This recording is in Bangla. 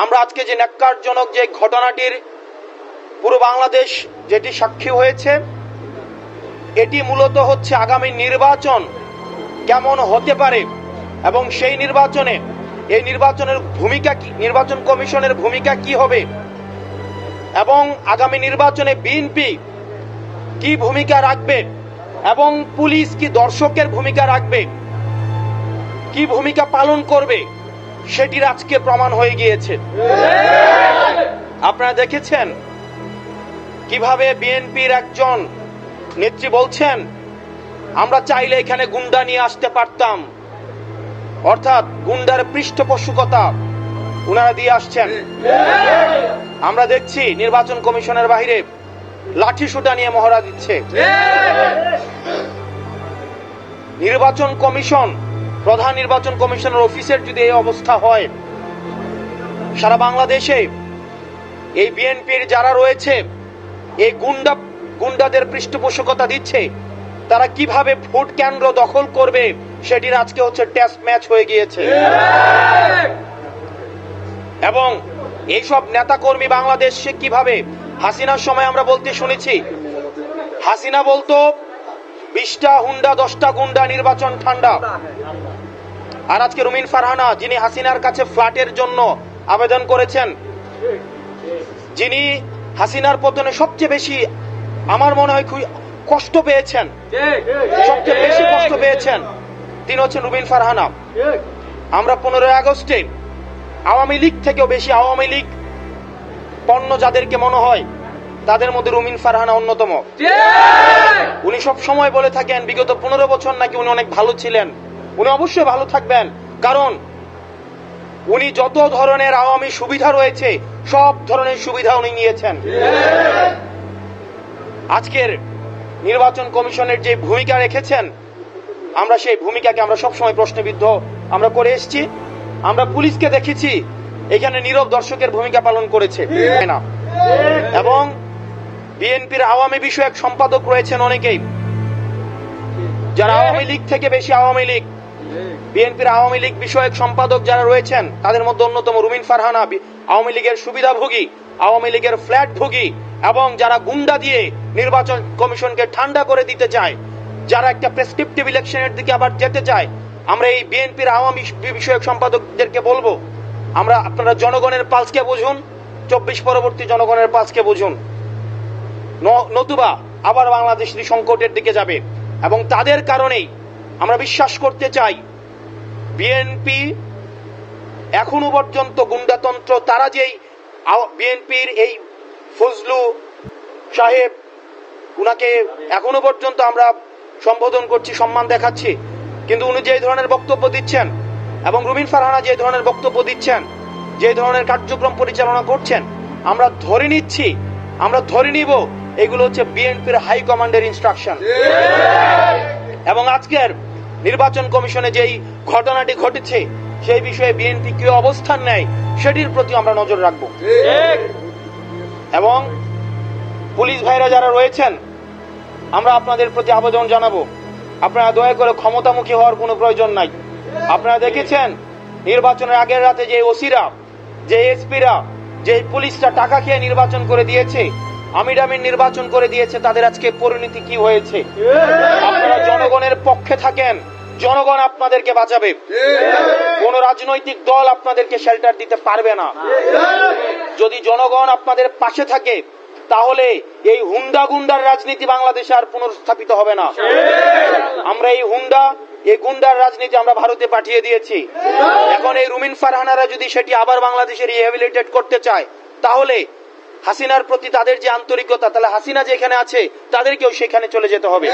আমরা আজকে যে ন্যাক্কারজনক যে ঘটনাটির পুরো বাংলাদেশ যেটি সাক্ষী হয়েছে, এটি মূলত হচ্ছে আগামী নির্বাচন কেমন হতে পারে এবং সেই নির্বাচনে, এই নির্বাচনের ভূমিকা কি, নির্বাচন কমিশনের ভূমিকা কি হবে এবং আগামী নির্বাচনে বিএনপি কি ভূমিকা রাখবে এবং পুলিশ কি দর্শকের ভূমিকা রাখবে, কি ভূমিকা পালন করবে সেটির আজকে প্রমাণ হয়ে গিয়েছে। আপনারা দেখেছেন কীভাবে বিএনপির একজন নেত্রী বলছেন, আমরা চাইলে এখানে গুন্ডা নিয়ে আসতে পারতাম। অর্থাৎ গুন্ডার পৃষ্ঠপোষকতা উনারা দিয়ে আসছেন। আমরা দেখছি নির্বাচন কমিশনের বাইরে লাঠি সুটা নিয়ে মহড়া দিচ্ছে। নির্বাচন কমিশন প্রধান নির্বাচন কমিশনের অফিসের যদি এই অবস্থা হয়, সারা বাংলাদেশে এই বিএনপির যারা রয়েছে, এই গুন্ডা, গুন্ডাদের পৃষ্ঠপোষকতা দিচ্ছে, তারা কীভাবে ভোট কেন্দ্র দখল করবে, সেটির আজকে হচ্ছে টেস্ট ম্যাচ হয়ে গিয়েছে। এবং এইসব নেতাকর্মী বাংলাদেশে কীভাবে, হাসিনার সময় আমরা বলতে শুনেছি, হাসিনা বলতো বিশটা হুন্ডা, দশটা গুন্ডা নির্বাচন ঠান্ডা। আর আজকে রুমিন ফারহানা, যিনি হাসিনার কাছে ফ্ল্যাটের জন্য আবেদন করেছেন, যিনি হাসিনার পতনে সবচেয়ে বেশি, আমার মনে হয় কষ্ট পেয়েছেন। সবচেয়ে বেশি কষ্ট পেয়েছেন, তিনি হচ্ছেন রুবিন ফারহানা। আমরা পনেরোই আগস্টে আওয়ামী লীগ থেকেও বেশি আওয়ামী লীগ পণ্য যাদেরকে মনে হয় তাদের মধ্যে রুমিন ফারহানা অন্যতম। উনি সব সময় বলে থাকেন বিগত পনেরো বছর নাকি উনি অনেক ভালো ছিলেন। উনি অবশ্যই ভালো থাকবেন। কারণ উনি যত ধরনের আওয়ামী সুবিধা রয়েছে সব ধরনের সুবিধা উনি নিয়েছেন। আজকের নির্বাচন কমিশনের যে ভূমিকা রেখেছেন আমরা সেই ভূমিকাকে আমরা সবসময় প্রশ্নবিদ্ধ আমরা করে এসেছি। আমরা পুলিশকে দেখেছি এখানে নীরব দর্শকের ভূমিকা পালন করেছে। না। এবং বিএনপির আওয়ামী বিষয়ক সম্পাদক রয়েছেন অনেকেই। যারা আওয়ামী লীগ থেকে বেশি আওয়ামী লীগ। বিএনপির আওয়ামী লীগ বিষয়ক সম্পাদক যারা রয়েছেন তাদের মধ্যে অন্যতম রুমিন ফারহানা আওয়ামী লীগের সুবিধাভোগী আওয়ামী লীগের ফ্ল্যাট ভোগী এবং যারা গুন্ডা দিয়ে নির্বাচন কমিশনকে ঠান্ডা করে দিতে চায় যারা একটা প্রেসক্রিপটিভ ইলেকশনের দিকে আবার যেতে চায় আমরা এই বিএনপির আওয়ামী বিষয়ক সম্পাদকদেরকে বলব। আমরা আপনারা জনগণের পালসকে বুঝুন চব্বিশ পরবর্তী জনগণের পালসকে বুঝুন। নতুবা আবার বাংলাদেশ সংকটের দিকে যাবে। এবং তাদের কারণেই আমরা বিশ্বাস করতে চাই, বিএনপি এখনও পর্যন্ত গুন্ডাতন্ত্র, তারা যেই বিএনপির এই ফজলু সাহেব, উনাকে এখনও পর্যন্ত আমরা সম্বোধন করছি, সম্মান দেখাচ্ছি। কিন্তু উনি যে ধরনের বক্তব্য দিচ্ছেন এবং রুমিন ফারহানা যে ধরনের বক্তব্য দিচ্ছেন যে ধরনের কার্যক্রম পরিচালনা করছেন, আমরা ধরে নিচ্ছি, আমরা ধরে নিব এগুলো হচ্ছে বিএনপির হাই কমান্ডের ইনস্ট্রাকশন এবং আজকের নির্বাচন কমিশনে যেই ঘটনাটি ঘটেছে, সেই বিষয়ে বিএনপি কি অবস্থান নেয়, সেটির প্রতি আমরা নজর রাখব। এবং পুলিশ ভাইরা যারা রয়েছেন, আমরা আপনাদের প্রতি আবেদন জানাব। আপনারা দয়া করে ক্ষমতামুখী হওয়ার কোনো প্রয়োজন নাই। আপনারা দেখেছেন, নির্বাচনের আগের রাতে যে ওসিরা, যে এসপিরা, যে পুলিশরা টাকা খেয়ে নির্বাচন করে দিয়েছে আমিরামিন নির্বাচন করে দিয়েছে, তাদের আজকে পরিণতি কি হয়েছে? আপনারা জনগণের পক্ষে থাকেন, জনগণ আপনাদেরকে বাঁচাবে। কোন রাজনৈতিক দল আপনাদেরকে শেল্টার দিতে পারবে না। যদি জনগণ আপনাদের পাশে থাকে, তাহলে এই হুন্ডা গুন্ডার রাজনীতি বাংলাদেশে আর পুনর্স্থাপিত হবে না। আমরা এই হুন্ডা, এই গুন্ডার রাজনীতি আমরা ভারতে পাঠিয়ে দিয়েছি। এখন এই রুমিন ফারহানারা যদি সেটি আবার বাংলাদেশে রিহ্যাবিলিটেট করতে চায়, তাহলে হাসিনার প্রতি তাদের যে আন্তরিকতা তাহলে হাসিনা যেখানে আছে তাদেরকেও সেখানে চলে যেতে হবে।